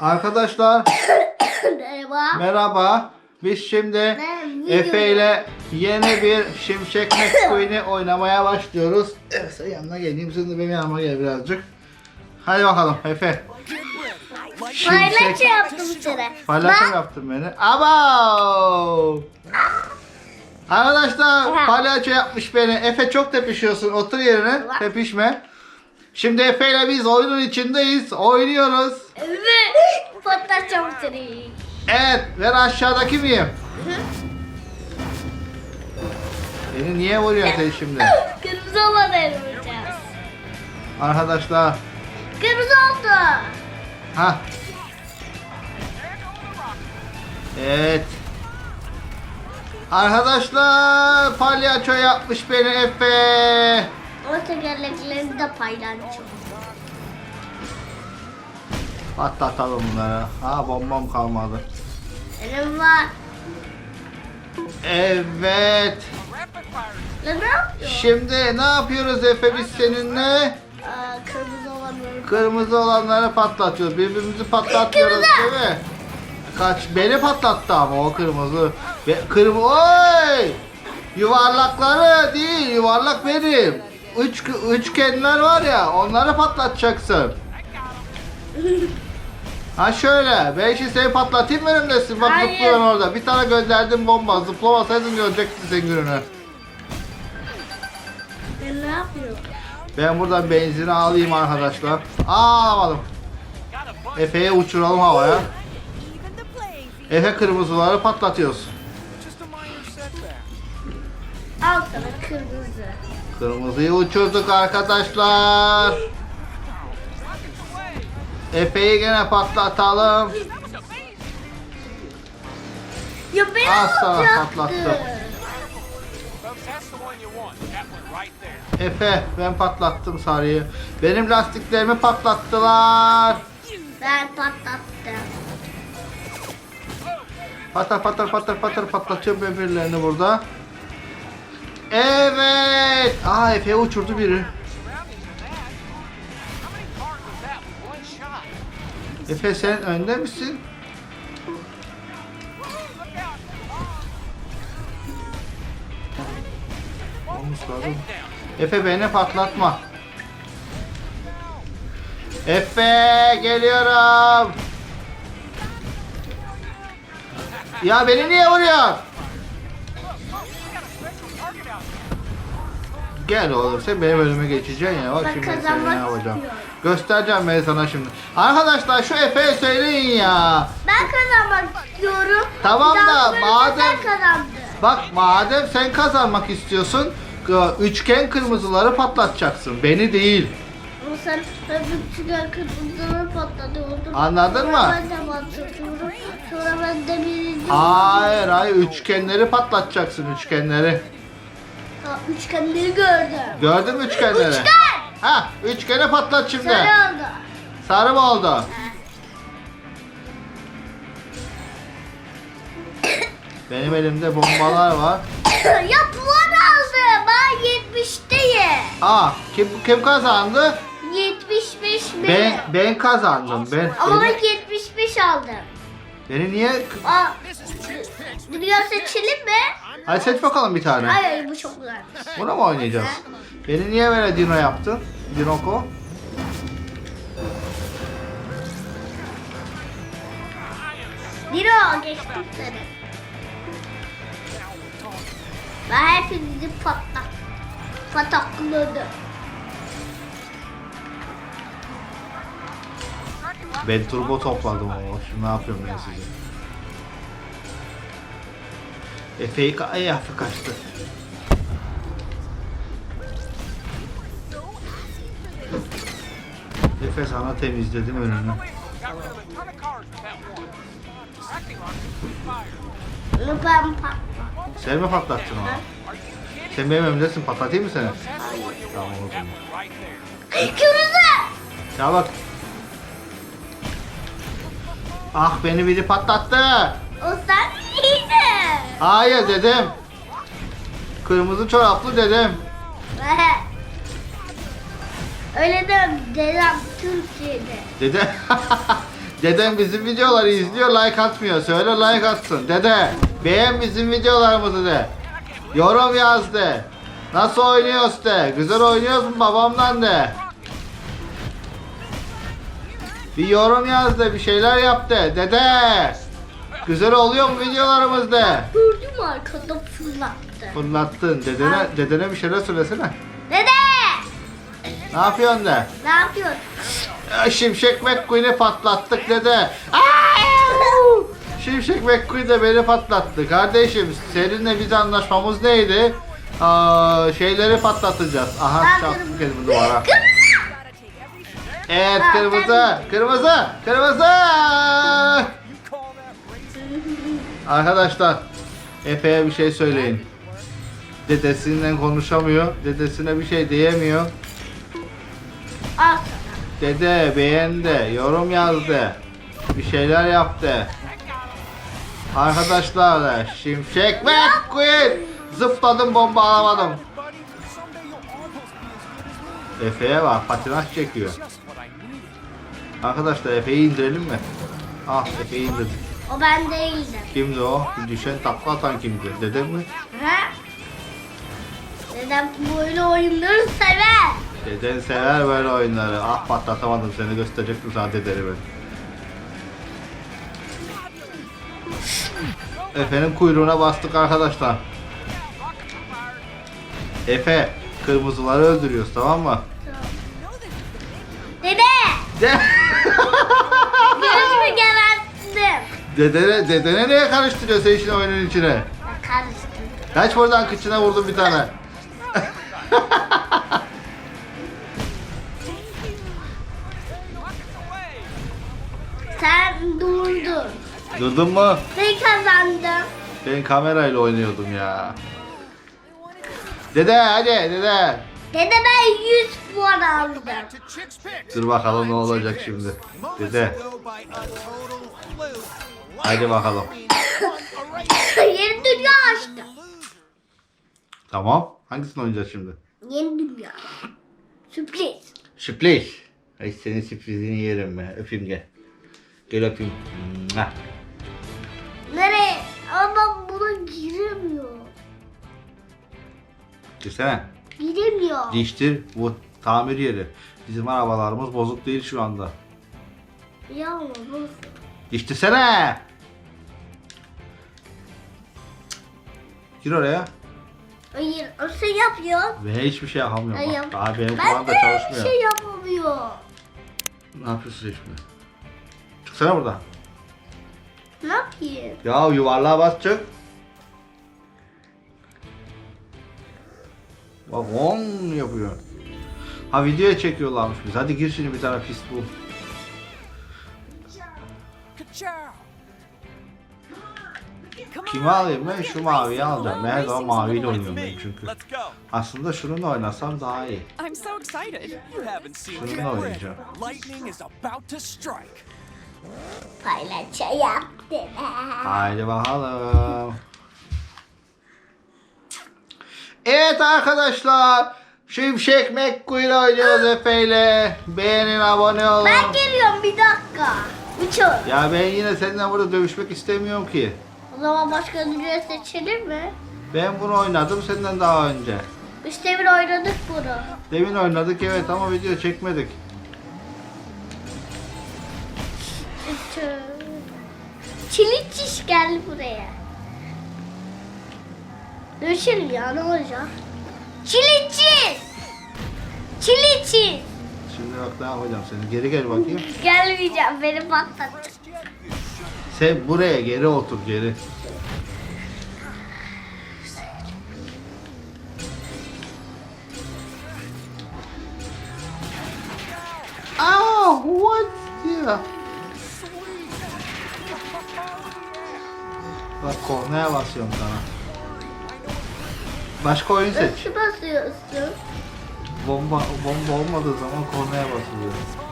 Arkadaşlar Merhaba. merhaba. Biz şimdi Efe ile yeni bir Şimşek McQueen'i oynamaya başlıyoruz. Evet sen yanına geleyim. Sen de benim yanıma gel birazcık. Hadi bakalım Efe. Paylaş yaptım sana. Palyaço Bak, yaptın beni. Abo! Arkadaşlar palyaço yapmış beni. Efe çok tepişiyorsun. Otur yerine. Tepişme. Şimdi Efe ile biz oyunun içindeyiz. Oynuyoruz. Evet. Patlatacağım seni. Evet. Ben aşağıdaki miyim? Beni niye vuruyorsun sen şimdi? Kırmızı olanı vuracağız. Arkadaşlar. Kırmızı oldu. Ha. Evet. Arkadaşlar palyaço yapmış beni Efe. O tekerleklerini de paylaşacağım. Patlatalım bunları. Ha bombam kalmadı. Benim var. Evet. Lan ne yapıyor? Şimdi ne yapıyoruz Efe biz seninle? Aa, kırmızı olanı. Kırmızı olanları patlatıyoruz. Birbirimizi patlatmıyoruz Kırmızı. değil mi? Kaç beni patlattı ama o kırmızı. Be, kırmızı oy! Yuvarlakları değil, yuvarlak benim. Üç, üçgenler var ya, onları patlatacaksın. Ha şöyle, ben şimdi seni patlatayım mı önümdesin? Bak Hayır. zıplıyorsun orada. Bir tane gönderdim bomba. Zıplamasaydın görecektin sen gününü. Ben ne yapıyorum? Ben buradan benzini alayım arkadaşlar. Aa alamadım. Efe'ye uçuralım havaya. Efe kırmızıları patlatıyoruz. Al sana kırmızı. Kırmızıyı uçurduk arkadaşlar. Efe'yi gene patlatalım. Ya beni Az sana patlattım. Efe ben patlattım sarıyı. Benim lastiklerimi patlattılar. Ben patlattım. Patır patır patır patır patlatıyorum birbirlerini burada. Evet. Aa Efe uçurdu biri. Efe sen önde misin? Olmuş lazım. Efe beni patlatma. Efe geliyorum. Ya beni niye vuruyorsun? Gel oğlum sen benim önüme geçeceksin ya. Bak Ben şimdi seni ne yapacağım. istiyorum. Göstereceğim ben sana şimdi. Arkadaşlar şu Efe'ye söyleyin ya. Ben kazanmak istiyorum. Tamam da madem-. Bak madem sen kazanmak istiyorsun k- üçgen kırmızıları patlatacaksın. Beni değil. Ama sen üçgen kırmızıları patlatıyordun. Anladın Sonra mı? Ben de patlatıyorum. Sonra ben de birinci. Hayır hayır üçgenleri patlatacaksın üçgenleri. Ha, üçgenleri gördüm. Gördün mü üçgenleri? Üçgen! Ha üçgene patlat şimdi. Sarı oldu. Sarı mı oldu? Benim elimde bombalar var. ya puan aldı. Ben 70'teyim. Aa kim kim kazandı? 75 benim. Ben ben kazandım. Ben Ama ben 75 aldım. Beni niye Aa, dünya seçelim mi? Hadi seç bakalım bir tane. Hayır bu çok güzelmiş. Bunu mu oynayacağız? Beni niye böyle Dino yaptın? Dinoko. Dino geçtim seni. Ben hepinizi patlak. Patakladım. Ben turbo topladım ama şimdi ne yapıyorum ben size? Efe'yi ka Ay Efe kaçtı. Efe sana temizledim önünü. Ben patladım. Sen mi patlattın onu? Sen benim önümdesin patlatayım mı seni? Tamam o zaman. Kırmızı. Ya bak. Ah beni biri patlattı. O sen miydin? Hayır dedim. Kırmızı çoraplı dedim. Öyle de dedem Türkiye'de. Dede Dedem bizim videoları izliyor like atmıyor. Söyle like atsın. Dede beğen bizim videolarımızı de. Yorum yaz de. Nasıl oynuyoruz de. Güzel oynuyoruz mu babamdan de. Bir yorum yaz de. Bir şeyler yap de. Dede. Güzel oluyor mu videolarımız de. Gördüm arkada fırlattı. Fırlattın. Dedene, dedene bir şeyler söylesene. Dede! Ne yapıyorsun de. Ne yapıyorsun? Ya, Şimşek McQueen'i patlattık dede. Şimşek McQueen de beni patlattı. Kardeşim seninle biz anlaşmamız neydi? Aa, şeyleri patlatacağız. Aha kırmızı- kendimi duvara. Evet kırmızı. Kırmızı. Kırmızı. Arkadaşlar Efe'ye bir şey söyleyin. Dedesiyle konuşamıyor. Dedesine bir şey diyemiyor. Al Dede beğendi, yorum yazdı. Bir şeyler yaptı. Arkadaşlar da Şimşek McQueen zıpladım bomba alamadım. Efe'ye bak patinaj çekiyor. Arkadaşlar Efe'yi indirelim mi? Ah Efe'yi indirdik. O ben değildim. Kimdi o? Düşen takla atan kimdi? Dedem mi? Ha? Dedem böyle oyunları sever. Deden sever böyle oyunları. Ah patlatamadım seni gösterecektim sana dedeni ben. Efe'nin kuyruğuna bastık arkadaşlar. Efe kırmızıları öldürüyoruz tamam mı? Dede! De Gözümü geberttim. Dedene, dedene niye karıştırıyor sen şimdi oyunun içine? Ben karıştırdım. Kaç buradan kıçına vurdum bir tane. Sen durdun. Durdun mu? Sen kazandın. Ben kamerayla oynuyordum ya. Dede hadi dede. Dede ben 100 puan aldım. Dur bakalım ne olacak şimdi. Dede hadi bakalım. Yeni dünya açtı. Tamam. Hangisini oynayacağız şimdi? Yeni dünya. Sürpriz. Sürpriz. Ay senin sürprizini yerim be. Öpeyim gel. Gel öpeyim. Mwah. Nereye? Ama buna giremiyor. Girsene. Giremiyor. Değiştir. Bu tamir yeri. Bizim arabalarımız bozuk değil şu anda. Ya ama bu. Değiştirsene. Gir oraya. Hayır, o şey yapıyor. Ve hiçbir şey yapamıyorum. Ay, Bak. Daha benim Ben kulağım da de bir çalışmıyor. şey yapamıyor. Ne yapıyorsun şimdi? Çıksana buradan. Ne yapayım? Ya yuvarlığa bas çık. Bak on yapıyor. Ha videoya çekiyorlarmış biz. Hadi gir şimdi bir tane pis bul. Kimi alayım ben? Şu maviyi alacağım. Her zaman maviyle oynuyorum ben çünkü. Aslında şununla oynasam daha iyi. I'm so excited. You haven't seen Şununla Jet oynayacağım. Lightning is about to strike. Paylaşa yaptı. Haydi bakalım. Evet arkadaşlar. Şimşek McQueen oynuyoruz Efe ile. Beğenin abone olun. Ben geliyorum bir dakika. Uçur. Ya ben yine seninle burada dövüşmek istemiyorum ki. O zaman başka dünya seçilir mi? Ben bunu oynadım senden daha önce. Biz demin oynadık bunu. Demin oynadık evet ama video çekmedik. Çiliçiş geldi buraya. Düşün ya ne olacak? Çiliçiş! Çiliçiş! Şimdi bak ne yapacağım seni. Geri gel bakayım. Gelmeyeceğim beni patlatacak. Sen buraya geri otur geri. Oh, what? Yeah. Bak kornaya basıyorum sana. Başka oyun seç. Nasıl basıyorsun? Bomba bomba olmadığı zaman kornaya basılıyor.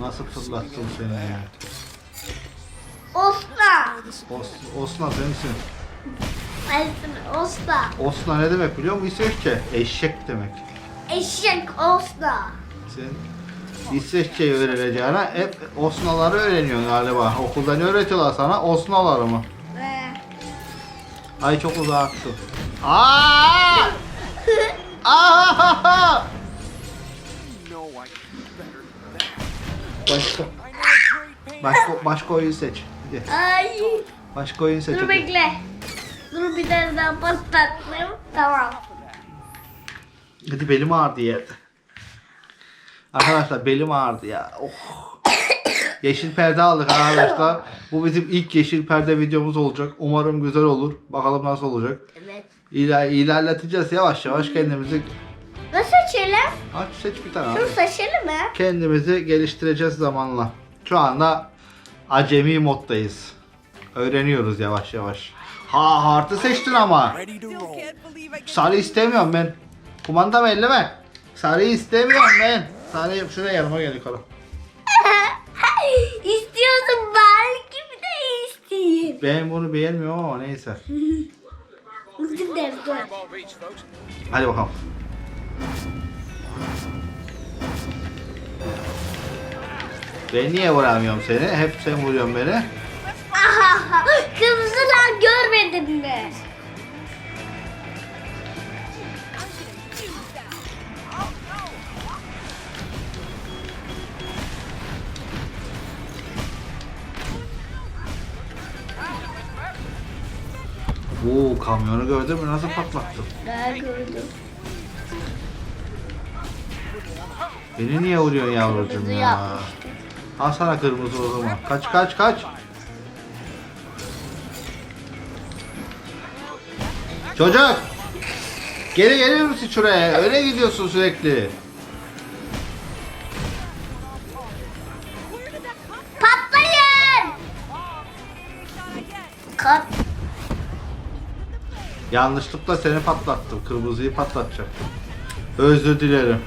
Nasıl fırlattım seni ya? Osman! Os, Osman sensin. Alsın Osna. Osna ne demek biliyor musun İsveççe? Eşek demek. Eşek Osna. Sen İsveççeyi öğreneceğine hep Osnaları öğreniyorsun galiba. Okulda ne öğretiyorlar sana? Osnaları mı? Ve Ay çok uzağa attım. Aa! Aa! Başka, başka, başka oyun seç. Hadi. Ay. Başka oyun seç. Dur hadi. bekle. Dur bir tane daha patlatayım. Tamam. Hadi belim ağrıdı ya. Arkadaşlar belim ağrıdı ya. Oh. Yeşil perde aldık arkadaşlar. Bu bizim ilk yeşil perde videomuz olacak. Umarım güzel olur. Bakalım nasıl olacak. Evet. İler, ilerleteceğiz yavaş yavaş kendimizi. Nasıl seçelim? Aç seç bir tane. Abi. seçelim mi? Kendimizi geliştireceğiz zamanla. Şu anda acemi moddayız. Öğreniyoruz yavaş yavaş. Ha hartı seçtin ama. Sarı istemiyorum ben. Kumandamı elleme. Sarıyı istemiyorum ben. Sarıyı şuraya yanıma gel yukarı. İstiyorsun belki bir de isteyeyim. Ben bunu beğenmiyorum ama neyse. Hadi bakalım. Ben niye vuramıyorum seni? Hep sen vuruyorsun beni. Aha, kırmızılar görmedin mi? Oo kamyonu gördün mü? Nasıl patlattım? Ben gördüm. Beni niye vuruyorsun yavrucuğum ya? yapmıştı. Al sana kırmızı o zaman. Kaç kaç kaç. Çocuk! Geri gelir misin şuraya? Öyle gidiyorsun sürekli. Patlayın! Kat. Yanlışlıkla seni patlattım. Kırmızıyı patlatacaktım. Özür dilerim.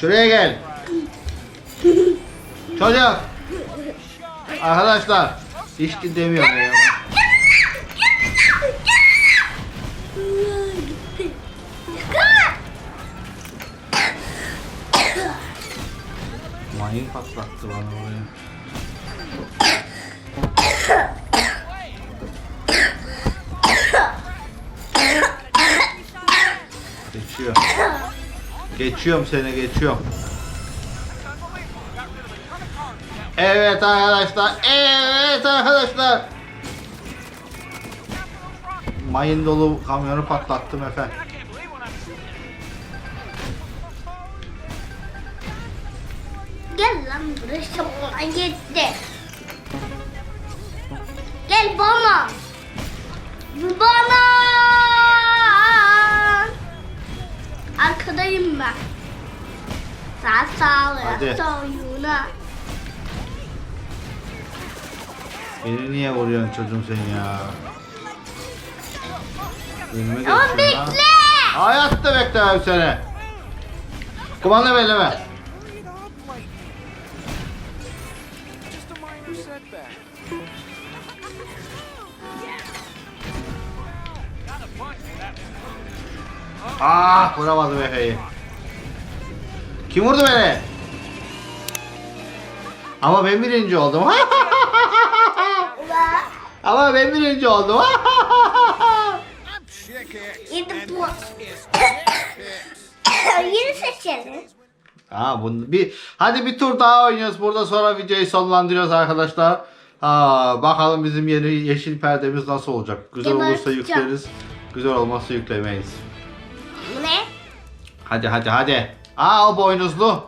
Şuraya gel. Çocuk. Arkadaşlar. Hiç dinlemiyorum ya. Mayın patlattı bana oraya. Geçiyorum seni geçiyorum. Evet arkadaşlar. Evet arkadaşlar. Mayın dolu kamyonu patlattım efendim. Gel lan buraya çabuk gitti. Gel bana. Bana. Arkadayım ben. Sağ Hadi. sağ soyuna. Beni niye vuruyorsun çocuğum sen ya? Önüme Ama geçiyorsun ha. bekle. Hayatta beklemem seni. Kumanda belleme. Ah vuramadım Efe'yi. Kim vurdu beni? Ama ben birinci oldum. Ama ben birinci oldum. Yedi bu. Yeni seçelim. Ha bunu bir hadi bir tur daha oynuyoruz burada sonra videoyu sonlandırıyoruz arkadaşlar. Ha, bakalım bizim yeni yeşil perdemiz nasıl olacak. Güzel olursa yükleriz. Güzel olmazsa yüklemeyiz. Ne? Hadi hadi hadi. Aa o boynuzlu.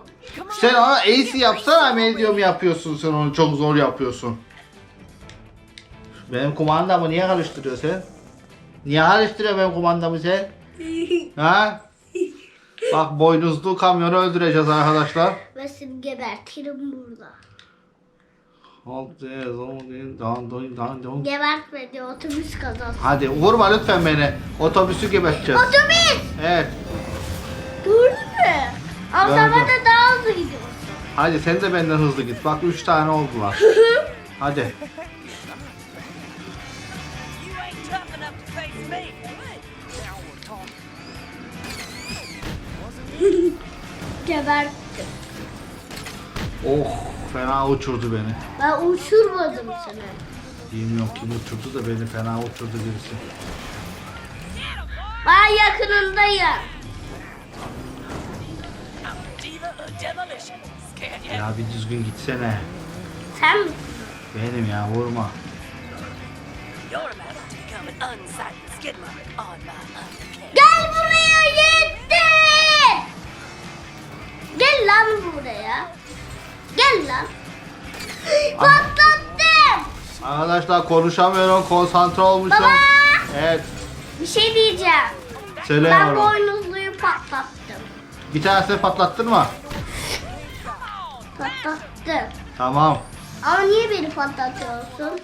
Sen ona AC yapsana medium yapıyorsun sen onu çok zor yapıyorsun. Benim kumandamı niye karıştırıyorsun sen? Niye karıştırıyor benim kumandamı sen? Ha? Bak boynuzlu kamyonu öldüreceğiz arkadaşlar. Ve seni gebertirim burada. Gebertmedi otobüs kazası. Hadi vurma lütfen beni. Otobüsü geberteceğiz. Otobüs! Evet. Durdu mu? Ama Döndü. sen daha hızlı gidiyorsun. Hadi sen de benden hızlı git. Bak 3 tane oldular. Hadi. Geberttim. Oh fena uçurdu beni. Ben uçurmadım seni. Bilmiyorum kim uçurdu da beni fena uçurdu birisi. Ben yakınındayım. Ya bir düzgün gitsene. Sen misin? Benim ya vurma. Gel buraya yetti. Gel lan buraya. Gel lan. Patlattım. Arkadaşlar konuşamıyorum konsantre olmuşum. Baba. Evet Bir şey diyeceğim. Ben söyleyemiyorum. boynuzluyu patlattım. Bir tanesini patlattın mı? Patlattım. Tamam. Ama niye beni patlatıyorsun?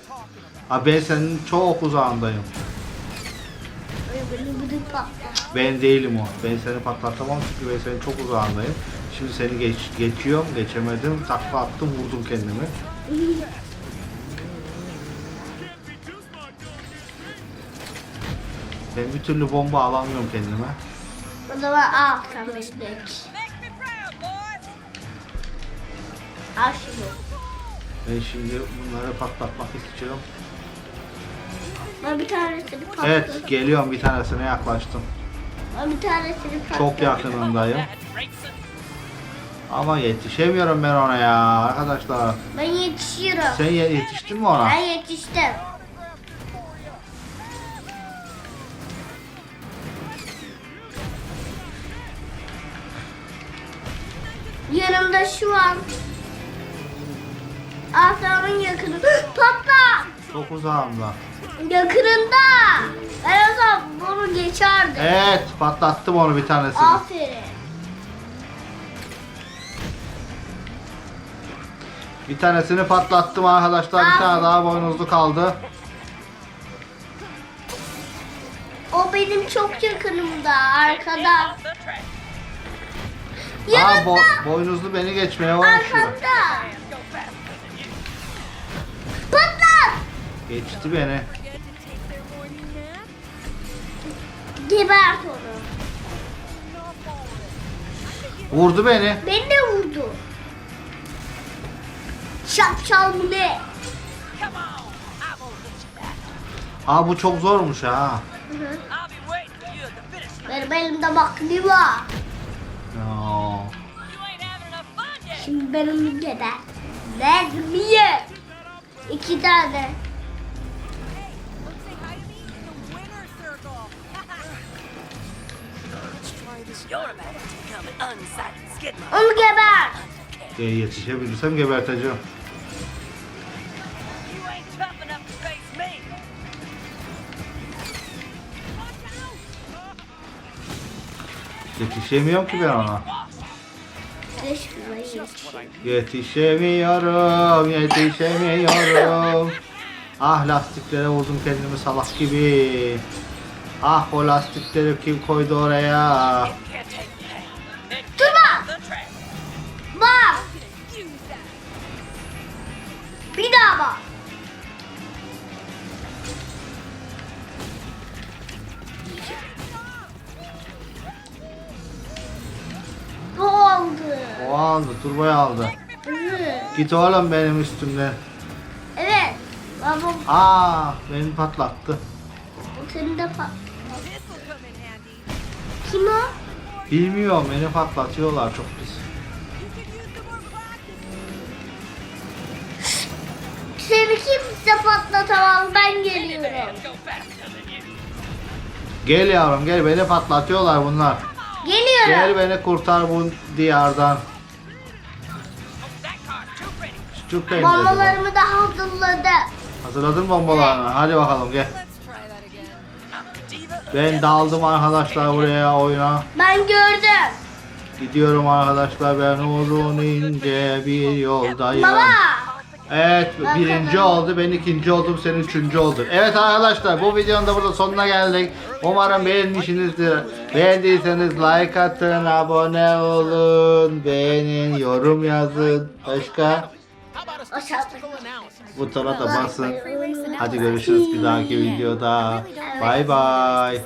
Abi ben senin çok uzağındayım. Beni. Ben değilim o. Ben seni patlatamam çünkü ben senin çok uzağındayım. Şimdi seni geç, geçiyorum, geçemedim. Takla attım, vurdum kendimi. Ben bir türlü bomba alamıyorum kendime. O zaman al sen beni geç. Al şunu. Ben şimdi bunları patlatmak istiyorum. Ben bir tanesini patlattım. Evet, geliyorum bir tanesine yaklaştım. Ben bir tanesini patlattım. Çok yakınındayım. Ama yetişemiyorum ben ona ya arkadaşlar. Ben yetişiyorum. Sen ye- yetiştin mi ona? Ben yetiştim. Yanımda şu an. Asamın yakını. Patla! Çok uzağımda. Yakınında. Ben o zaman bunu geçerdim. Evet, patlattım onu bir tanesini. Aferin. Bir tanesini patlattım arkadaşlar. Bir tane daha boynuzlu kaldı. O benim çok yakınımda arkada. Aa, bo- boynuzlu beni geçmeye uğraşıyor. Arkamda. Geçti beni. Gebert onu. Vurdu beni. Beni de vurdu. Şapşal mı ne? Aa bu çok zormuş ha. Benim elimde var. No. Şimdi ben onu geber. Verdim niye? İki tane. Onu geber. Diye yetişebilirsem geberteceğim. You ain't tough enough to face me. Yetişemiyorum ki ben ona. Yetişemiyorum, yetişemiyorum. Ah lastiklere vurdum kendimi salak gibi. Ah o lastikleri kim koydu oraya? O aldı, turboyu aldı. Git oğlum benim üstümden. Evet. Babam Aa, beni patlattı. o seni de pat. Kim o? Bilmiyorum, beni patlatıyorlar çok pis. Seni kimse patlatamaz ben geliyorum. Gel yavrum gel, beni patlatıyorlar bunlar. Geliyorum. Gel beni kurtar bu diyardan. Çok tehlikeli. Bombalarımı da hazırladım. Hazırladın bombalarını? Hadi bakalım gel. Ben daldım arkadaşlar buraya oyuna. Ben gördüm. Gidiyorum arkadaşlar ben uzun ince bir yoldayım. Baba. Evet birinci oldu ben ikinci oldum sen üçüncü oldun. Evet arkadaşlar bu videonun da burada sonuna geldik. Umarım beğenmişsinizdir. Beğendiyseniz like atın, abone olun, beğenin, yorum yazın. Başka? Butona da basın. Hadi görüşürüz bir dahaki videoda. Bay bay.